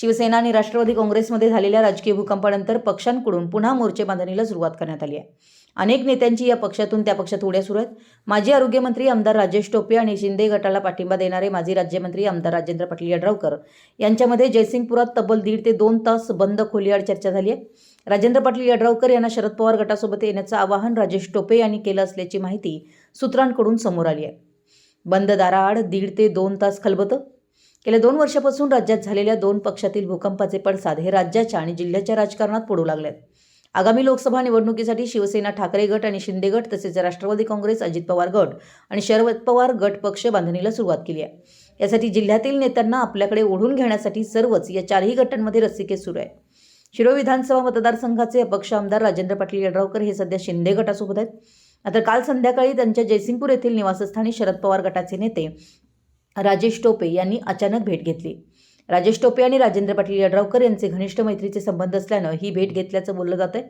शिवसेना आणि राष्ट्रवादी काँग्रेसमध्ये झालेल्या राजकीय भूकंपानंतर पक्षांकडून पुन्हा मोर्चे बांधणीला सुरुवात करण्यात आली आहे. अनेक नेत्यांची या पक्षातून त्या पक्षात उड्या सुरू आहेत. माजी आरोग्यमंत्री आमदार राजेश टोपे आणि शिंदे गटाला पाठिंबा देणारे माजी राज्यमंत्री आमदार राजेंद्र पाटील यड्रावकर यांच्यामध्ये जयसिंगपुरात तब्बल दीड ते दोन तास बंद खोलीआड चर्चा झाली आहे. राजेंद्र पाटील यड्रावकर यांना शरद पवार गटासोबत येण्याचं आवाहन राजेश टोपे यांनी केलं असल्याची माहिती सूत्रांकडून समोर आली आहे. बंद दाराआड दीड ते दोन तास खलबतं गेल्या दोन वर्षापासून राज्यात झालेल्या दोन पक्षातील भूकंपाचे पडसाद हे राज्याच्या आणि जिल्ह्याच्या राजकारणात पडू लागले आहेत आगामी लोकसभा निवडणुकीसाठी शिवसेना ठाकरे गट आणि शिंदे गट तसेच राष्ट्रवादी काँग्रेस अजित पवार गट आणि शरद पवार गट पक्ष बांधणीला सुरुवात केली आहे. यासाठी जिल्ह्यातील नेत्यांना आपल्याकडे ओढून घेण्यासाठी सर्वच या चारही गटांमध्ये रस्सीकेस सुरू आहे शिरो विधानसभा मतदारसंघाचे अपक्ष आमदार राजेंद्र पाटील यड्रावकर हे सध्या शिंदे गटासोबत आहेत. आता काल संध्याकाळी त्यांच्या जयसिंगपूर येथील निवासस्थानी शरद पवार गटाचे नेते राजेश टोपे यांनी अचानक भेट घेतली. राजेश टोपे आणि राजेंद्र पाटील यड्रावकर यांचे घनिष्ठ मैत्रीचे संबंध असल्यानं ही भेट घेतल्याचं बोललं जात आहे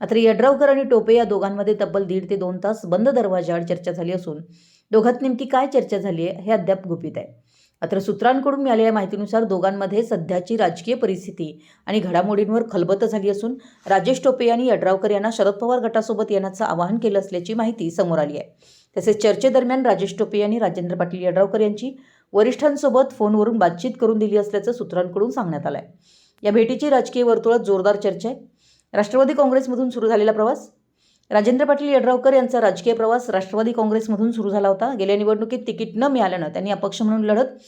मात्र यड्रावकर आणि टोपे या दोघांमध्ये तब्बल दीड ते दोन तास बंद दरवाजाआड चर्चा झाली असून दोघात नेमकी काय चर्चा झाली आहे हे अद्याप गुपित आहे. मात्र सूत्रांकडून मिळालेल्या माहितीनुसार दोघांमध्ये सध्याची राजकीय परिस्थिती आणि घडामोडींवर खलबत झाली असून राजेश टोपे यांनी यड्रावकर यांना शरद पवार गटासोबत येण्याचं आवाहन केलं असल्याची माहिती समोर आली आहे. तसेच चर्चेदरम्यान राजेश टोपे यांनी राजेंद्र पाटील यड्रावकर यांची वरिष्ठांसोबत फोनवरून बातचीत करून दिली असल्याचं सूत्रांकडून सांगण्यात आलं आहे या भेटीची राजकीय वर्तुळात जोरदार चर्चा आहे. राष्ट्रवादी काँग्रेसमधून सुरू झालेला प्रवास? राजेंद्र पाटील यड्रावकर यांचा राजकीय प्रवास राष्ट्रवादी काँग्रेसमधून सुरू झाला होता. गेल्या निवडणुकीत तिकीट न मिळाल्यानं त्यांनी अपक्ष म्हणून लढत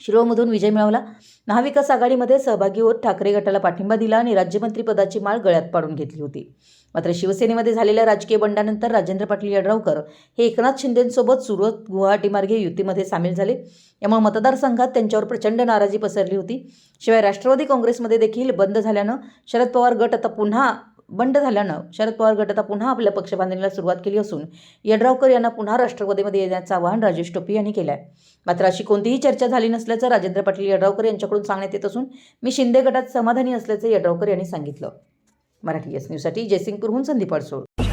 शिरोमधून विजय मिळवला. महाविकास आघाडीमध्ये सहभागी होत ठाकरे गटाला पाठिंबा दिला आणि राज्यमंत्रीपदाची माळ गळ्यात पाडून घेतली होती. मात्र शिवसेनेमध्ये झालेल्या राजकीय बंडानंतर राजेंद्र पाटील यड्रावकर हे एकनाथ शिंदेंसोबत सुरत गुवाहाटी मार्गे युतीमध्ये सामील झाले. यामुळे मतदारसंघात त्यांच्यावर प्रचंड नाराजी पसरली होती. शिवाय राष्ट्रवादी काँग्रेसमध्ये देखील बंद झाल्यानं शरद पवार गट आता पुन्हा बंड झाल्यानं शरद पवार गटात आता पुन्हा आपल्या पक्ष बांधणीला सुरुवात केली असून यड्रावकर यांना पुन्हा राष्ट्रवादीमध्ये येण्याचं आवाहन राजेश टोपे यांनी केलं आहे मात्र अशी कोणतीही चर्चा झाली नसल्याचं राजेंद्र पाटील यड्रावकर यांच्याकडून सांगण्यात येत असून मी शिंदे गटात समाधानी असल्याचं यड्रावकर यांनी सांगितलं. मराठी एस न्यूजसाठी जयसिंगपूरहून संदीप अडसोड